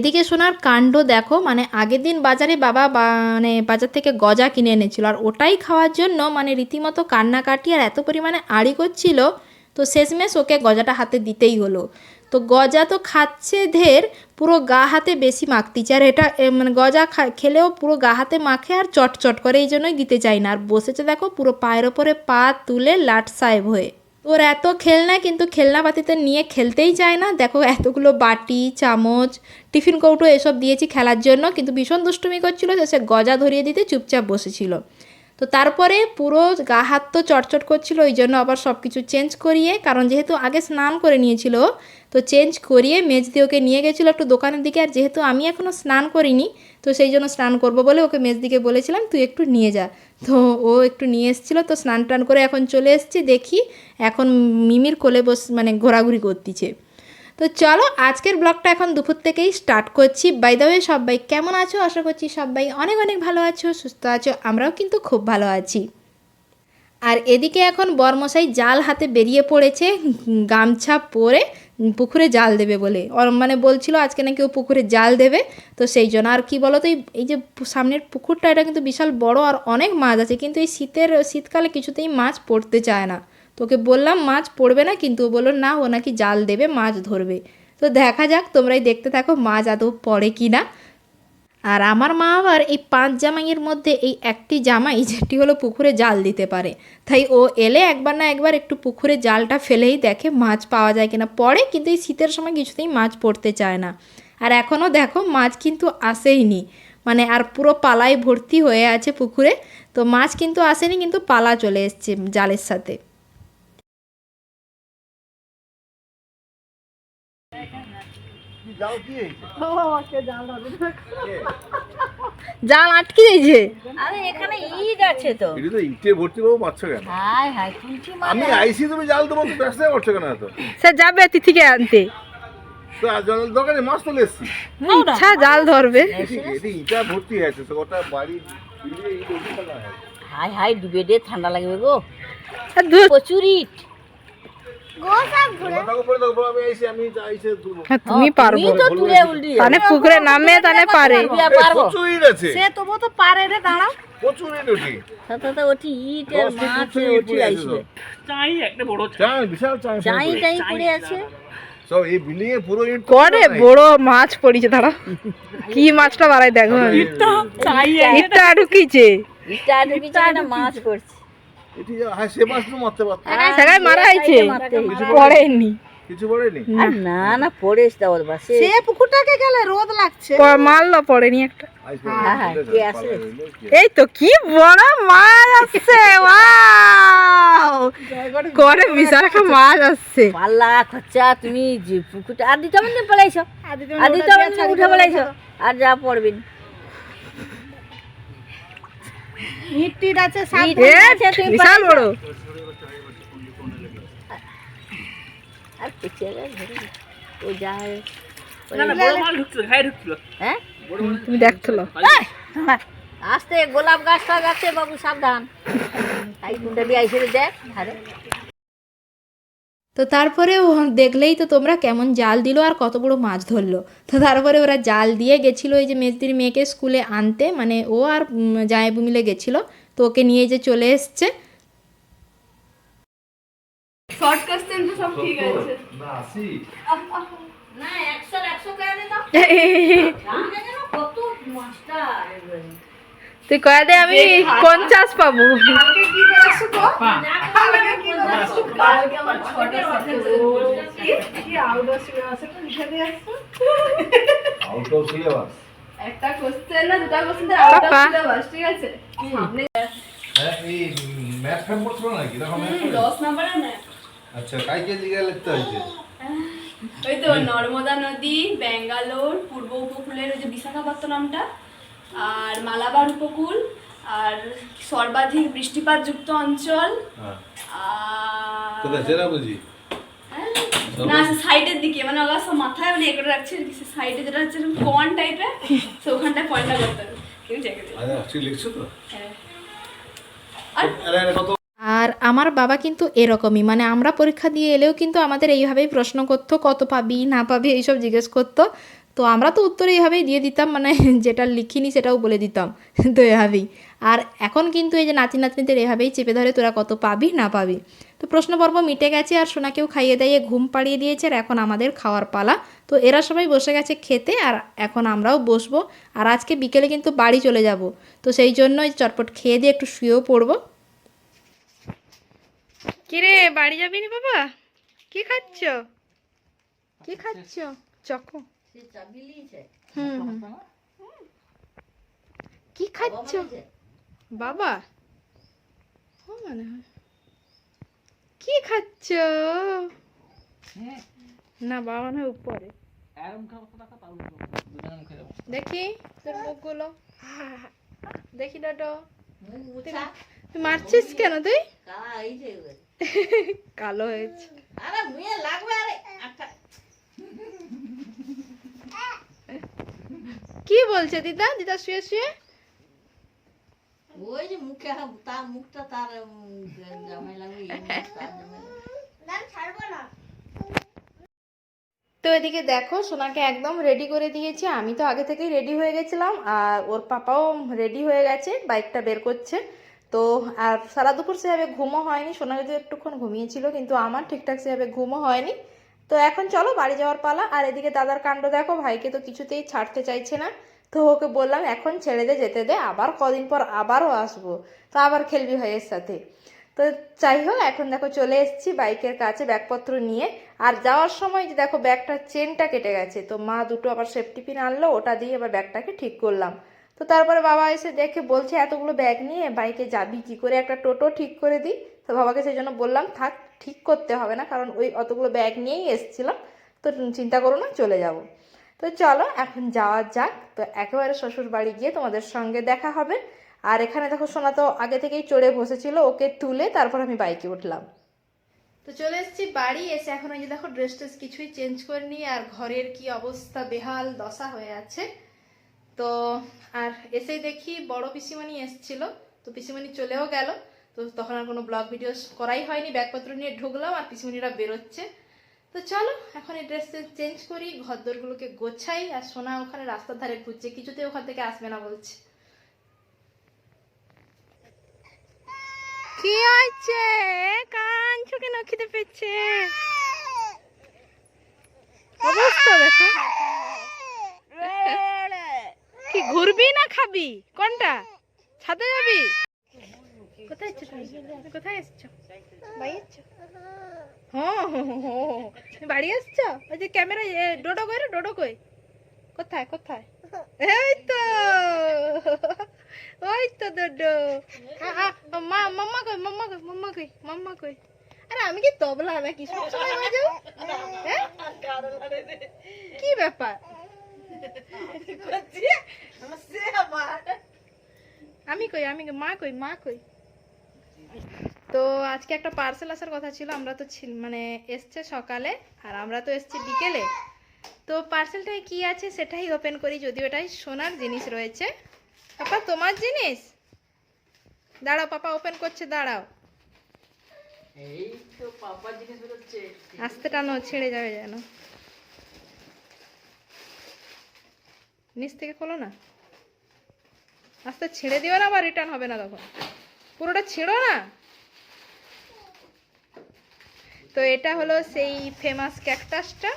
এদিকে শোনার কাণ্ড দেখো মানে আগের দিন বাজারে বাবা মানে বাজার থেকে গজা কিনে এনেছিল। আর ওটাই খাওয়ার জন্য মানে রীতিমতো কান্নাকাটি আর এত পরিমাণে আড়ি করছিল, তো শেষমেশ ওকে গজাটা হাতে দিতেই হলো। তো গজা তো খাচ্ছে ধের পুরো গা হাতে বেশি মাখতিছে। আর এটা মানে গজা খেলেও পুরো গা হাতে মাখে আর চটচট করে, এই জন্যই দিতে চাই না। আর বসেছে দেখো, পুরো পায়ের ওপরে পা তুলে লাট সাহেব হয়ে। ওর এত খেলনা কিন্তু খেলনা বাতিতে নিয়ে খেলতেই চায় না। দেখো এতগুলো বাটি, চামচ, টিফিন কৌটো এসব দিয়েছি খেলার জন্য, কিন্তু ভীষণ দুষ্টুমি করছিল সে গজা ধরিয়ে দিতে চুপচাপ বসেছিল। তো তারপরে পুরো গা হাত তো চটচট করছিল, ওই জন্য আবার সব কিছু চেঞ্জ করিয়ে, কারণ যেহেতু আগে স্নান করে নিয়েছিল, তো চেঞ্জ করিয়ে মেজ দিয়ে ওকে নিয়ে গেছিল একটু দোকানের দিকে, আর যেহেতু আমি এখনও স্নান করিনি, তো সেই জন্য স্নান করব বলে ওকে মেজ দিকে বলেছিলাম, তুই একটু নিয়ে যা। তো ও একটু নিয়ে এসেছিল, তো স্নান টান করে এখন চলে এসেছি, দেখি এখন মিমির কোলে বস মানে ঘোরাঘুরি করতেছে। তো চলো আজকের ব্লগটা এখন দুপুর থেকেই স্টার্ট করছি। বাই দ্য ওয়ে সবাই কেমন আছো? আশা করছি সবাই অনেক অনেক ভালো আছো, সুস্থ আছো, আমরাও কিন্তু খুব ভালো আছি। আর এদিকে এখন বরমশাই জাল হাতে বেরিয়ে পড়েছে, গামছা পরে পুকুরে জাল দেবে বলে। ওর মানে বলছিল আজকে নাকি ও পুকুরে জাল দেবে, তো সেই জন্য। আর কি বলো তো এই- এই যে সামনের পুকুরটা, এটা কিন্তু বিশাল বড় আর অনেক মাছ আছে, কিন্তু এই শীতের শীতকালে কিছুতেই মাছ পড়তে চায় না। তোকে বললাম মাছ পড়বে না, কিন্তু ও বলল, না, ও নাকি জাল দেবে, মাছ ধরবে। তো দেখা যাক, তোমরাই দেখতে থাকো মাছ আদৌ পড়ে কি না আর আমার মা আবার এই পাঁচ জামাইয়ের মধ্যে এই একটি জামাই যেটি হলো পুকুরে জাল দিতে পারে। তাই ও এলে একবার না একবার একটু পুকুরে জালটা ফেলেই দেখে মাছ পাওয়া যায় কিনা। পড়ে, কিন্তু এই শীতের সময় কিছুতেই মাছ পড়তে চায় না। আর এখনও দেখো, মাছ কিন্তু আসেইনি। মানে আর পুরো পালায় ভর্তি হয়ে আছে পুকুরে। তো মাছ কিন্তু আসেনি, কিন্তু পালা চলে এসছে জালের সাথে। জাল আটকে দিয়েছে। আরে এখানে ঈদ আছে তো। এটি তো ইটে ভর্তি পাবো পাচ্ছ কেন? হাই হাই কুঞ্চি আমি আইসি তুমি জাল দেবো তো ব্যস্ত করছ কেন এত? সে যাবে তিথিকে আনতে। তো দোকানে মাছ তুলে এসছি। ইচ্ছা জাল ধরবে। ইটা ভর্তি হয়েছে তো ওটা বাড়ি ইট হয়। হাই হাই ডুবে দে ঠান্ডা লাগবে গো। প্রচুর ইট। তুমি পারব। তুমি তো তুলে উল্টি তানে পুকুরে নামে তানে পারে। পারব। আছে। তবু তো পারে রে দাঁড়াও। করে বড় মাছ পড়িছে দাঁড়া কি মাছটা বাড়াই দেখো। ইটটা ঢুকিছে। ইটটা মাছ পড়ছে। এটি হ্যাঁ সে মাছ তো মারতে পারতো। সেগায় মারা হয়েছে। পড়েনি? কিছু পড়েনি? না না পড়েছে তা ওর বাসে। পুকুরটাকে গেলে রোদ লাগছে। মারলো পড়েনি একটা। আইসে হ্যাঁ, হ্যাঁ, তুলে কে দাও, আছে? পালা হইল, কে- এই তো কি বড় মাছ আসছে ওয়াও! করে বিশাল একটা মাছ আসছে। পাল্লা খরচা তুমি যে পুকুরটা আর দিতে পড়াইছো আর দিতে উঠে পড়াইছো আর যা পড়বেন ইট আছে, তুমি বিশাল বড়। আর নে। ও যা হ্যাঁ তুমি দেখছিল আস্তে গোলাপ গাছটা গাছে বাবু সাবধান। তাই কুন্ডা দিয়ে আইসে দেখ আরে তো তারপরে ও দেখলেই তো তোমরা কেমন জাল দিল আর কত বড় মাছ ধরলো। তো তারপরে ওরা জাল দিয়ে গেছিল এই যে মেজদির মেয়েকে স্কুলে আনতে মানে ও আর জামাইবু মিলে গেছিল। তো ওকে নিয়ে যে চলে এসছে। না করে দে কত তুই কয়া দে আমি পঞ্চাশ পাবো? একটা কোশ্চেন না দুটা কোশ্চেন আউট অফ সিলেবাস ঠিক আছে? সামনে হ্যাঁ এই ম্যাথ ফ্যাম পড়ছো নাকি? দেখো ম্যাথ দশ নাম্বারে না আচ্ছা কাই কে দিকে লিখতে হয়েছে? ওই তো নর্মদা নদী ব্যাঙ্গালোর পূর্ব উপকূলের ওই যে বিশাখাপত্তনমটা আর মালাবার উপকূল আর সর্বাধিক বৃষ্টিপাত যুক্ত অঞ্চল হ্যাঁ। কোথায়? সেরা বুঝি হ্যাঁ, না সাইডের দিকে মানে ওগুলো সব মাথায় মানে এগুলো রাখছে সাইডে যেটা হচ্ছে কোয়ান টাইপের তো ওখানটায় পয়েন্টটা করতে হবে। কেউ জায়গা দেবে আরে অ্যাকচুয়ালি লিখছো তো? হ্যাঁ। আর আমার বাবা কিন্তু এরকমই মানে আমরা পরীক্ষা দিয়ে এলেও কিন্তু আমাদের এইভাবেই প্রশ্ন করতো কত পাবি না পাবি এইসব জিজ্ঞেস করতো। তো তো আমরা তো উত্তর এইভাবেই দিয়ে দিতাম মানে যেটা লিখিনি সেটাও বলে দিতাম তো এভাবেই। আর এখন কিন্তু এই যে নাতি নাতনিদের এভাবেই চেপে ধরে তোরা কত পাবি না পাবি? তো প্রশ্ন পর্ব মিটে গেছে আর সোনাকেও খাইয়ে দাইয়ে ঘুম পাড়িয়ে দিয়েছে আর এখন আমাদের খাওয়ার পালা। তো এরা সবাই বসে গেছে খেতে আর এখন আমরাও বসবো। আর আজকে বিকেলে কিন্তু বাড়ি চলে যাব। তো সেই জন্যই চটপট খেয়ে দিয়ে একটু শুয়েও পড়ব। কিরে বাড়ি যাবি না বাবা? কি খাচ্ছ? কি খাচ্ছ? চকো। হুম। কি খাচ্ছ? বাবা? ও মনে হয়। কি খাচ্ছ? না বাবা না উপরে। দেখি তোর মুখগুলো। দেখি ডটো তুই মারছিস কেন তুই? কালা হয়েছে এবার। কালো হয়েছে। আরে মুয়ে লাগবে আরে। একটা কি বলছে দিদা? দিদা শুয়ে শুয়ে? ওই যে মুখে তার মুখটা তার জামাই লাগবে। তো এদিকে দেখো সোনাকে একদম রেডি করে দিয়েছি। আমি তো আগে থেকেই রেডি হয়ে গেছিলাম আর ওর পাপাও রেডি হয়ে গেছে বাইকটা বের করছে। তো আর সারা দুপুর সেভাবে ঘুমও হয়নি সোনা যদি একটুক্ষণ ঘুমিয়েছিল কিন্তু আমার ঠিকঠাক সেভাবে ঘুমও হয়নি। তো এখন চলো বাড়ি যাওয়ার পালা আর এদিকে দাদার কাণ্ড দেখো ভাইকে তো কিছুতেই ছাড়তে চাইছে না। তো ওকে বললাম, এখন ছেড়ে দে যেতে দে, আবার কদিন পর আবারও আসব। তো আবার খেলবি ভাইয়ের সাথে। তো যাই হোক, এখন দেখো চলে এসেছি বাইকের কাছে ব্যাগপত্র নিয়ে। আর যাওয়ার সময় যে দেখো ব্যাগটার চেনটা কেটে গেছে, তো মা দুটো আবার সেফটি পিন আনলো, ওটা দিয়ে এবার ব্যাগটাকে ঠিক করলাম। তো তারপরে বাবা এসে দেখে বলছে, এতগুলো ব্যাগ নিয়ে বাইকে যাবি, কি করে একটা টোটো ঠিক করে দিই? তো বাবাকে সেই জন্য বললাম, থাক, ঠিক করতে হবে না, কারণ ওই অতগুলো ব্যাগ নিয়েই এসেছিলাম, তো চিন্তা করো না, চলে যাব। তো চলো, এখন যাওয়া যাক। তো একেবারে শ্বশুর বাড়ি গিয়ে তোমাদের সঙ্গে দেখা হবে। আর এখানে দেখো, সোনা তো আগে থেকেই চড়ে বসেছিল, ওকে তুলে তারপর আমি বাইকে উঠলাম। তো চলে এসেছি বাড়ি, এসে এখন ওই যে দেখো ড্রেস ট্রেস কিছুই চেঞ্জ করিনি আর ঘরের কি অবস্থা, বেহাল দশা হয়ে আছে। তো আর এসেই দেখি, বড় পিসিমণি এসছিল, তো পিসিমণি চলেও গেল। তো তখন আর কোনো ব্লগ ভিডিও করাই হয়নি, ব্যাগপত্র নিয়ে ঢুকলাম, আর পিসিমণিরা বেরোচ্ছে। তো চলো, এখন এই ড্রেস চেঞ্জ করি, ঘরদোরগুলোকে গোছাই, আর সোনা ওখানে রাস্তার ধারে ঘুরছে কিছুতে ওখান থেকে আসবে না বলছে। কি হয়েছে? কাঞ্চু কেন? খিদে পেয়েছে। অবস্থা দেখো। কি ঘুরবি না খাবি? কোনটা? ছাদে যাবি? কোথায় এসছো তুমি? কোথায় এসছো? বাড়ি এসছো? হ্যাঁ তুমি বাড়ি এসছো? ওই যে ক্যামেরা ডোডো কই রে? ডোডো কই? কোথায় কোথায়? এই তো। ওই তো ডোডো। মা মাম্মা কই মাম্মা কই মাম্মা কই মাম্মা কই? আরে আমি কি তবলা নাকি? সব সময় বাজাও হ্যাঁ? কি ব্যাপার? আমি কই আমি কই, মা কই মা কই? তো আজকে একটা পার্সেল আসার কথা ছিল আমরা তো মানে এসছে সকালে আর আমরা তো এসছি বিকেলে। তো পার্সেলটায় কি আছে সেটাই ওপেন করি যদিও এটাই সোনার জিনিস রয়েছে। পাপা তোমার জিনিস? দাঁড়াও পাপা ওপেন করছে দাঁড়াও। আস্তে টানো ছেড়ে যাবে যেন। নিচ থেকে খোলো না। আস্তে ছেড়ে দিও না আবার রিটার্ন হবে না তখন। পুরোটা ছেড়ো না? তো এটা হলো সেই ফেমাস ক্যাকটাসটা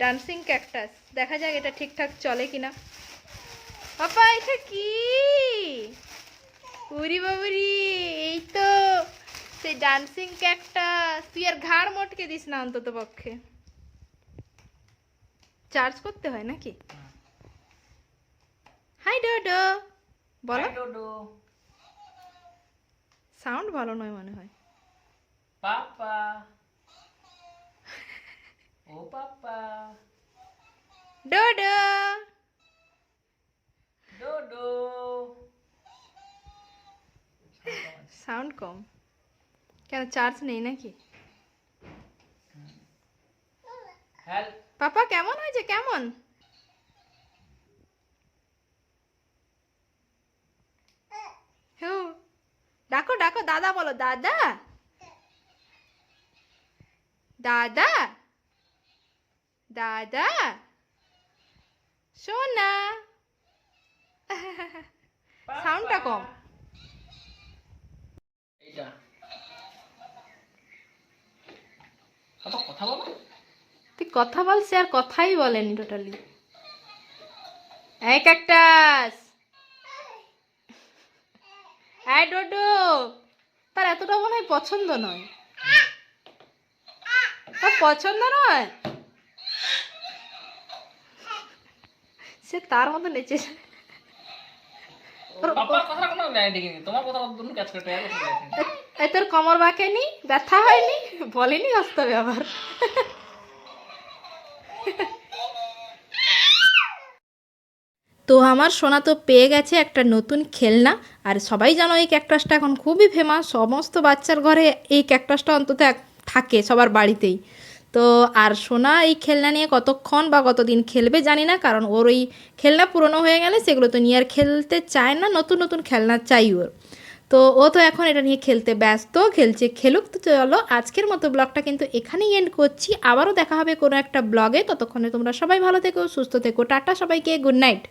ডান্সিং ক্যাকটাস দেখা যাক এটা ঠিকঠাক চলে কিনা। পাপা এটা কি? উরি বাবুরি এই তো সেই ডান্সিং ক্যাকটাস তুই আর ঘাড় মটকে দিস না অন্তত পক্ষে। চার্জ করতে হয় নাকি? হাই ডোডো বলো। ডোডো সাউন্ড ভালো নয় মনে হয়। পাপা। ও পাপা। ডোডো। ডোডো। সাউন্ড কম। কেন চার্জ নেই নাকি? পাপা কেমন হয়েছে? কেমন? দাদা বলো দাদা দাদা দাদা সোনা সাউন্ডটা কম এইটা কথা বলো তুই কথা বল সে আর কথাই বলেনি টোটালি এই ক্যাকটাস এই ডোডো তার এতটা মনে হয় পছন্দ নয়। তার পছন্দ নয়? সে তার মতো এ তোর কোমর বাঁকেনি ব্যথা হয়নি? বলেনি আসতে হবে আবার। তো আমার সোনা তো পেয়ে গেছে একটা নতুন খেলনা। আর সবাই জানো এই ক্যাকটাসটা এখন খুবই ফেমাস সমস্ত বাচ্চার ঘরে এই ক্যাকটাসটা অন্তত থাকে সবার বাড়িতেই। তো আর সোনা এই খেলনা নিয়ে কতক্ষণ বা কতদিন খেলবে জানি না, কারণ ওর ওই খেলনা পুরনো হয়ে গেলে সেগুলো তো নিয়ে আর খেলতে চায় না, নতুন নতুন খেলনা চাই ওর। তো ও তো এখন এটা নিয়ে খেলতে ব্যস্ত, খেলছে, খেলুক তো চলো। আজকের মতো ব্লগটা কিন্তু এখানেই এন্ড করছি। আবারও দেখা হবে কোনো একটা ব্লগে। ততক্ষণে তোমরা সবাই ভালো থেকো, সুস্থ থেকো। টাটা সবাইকে গুড নাইট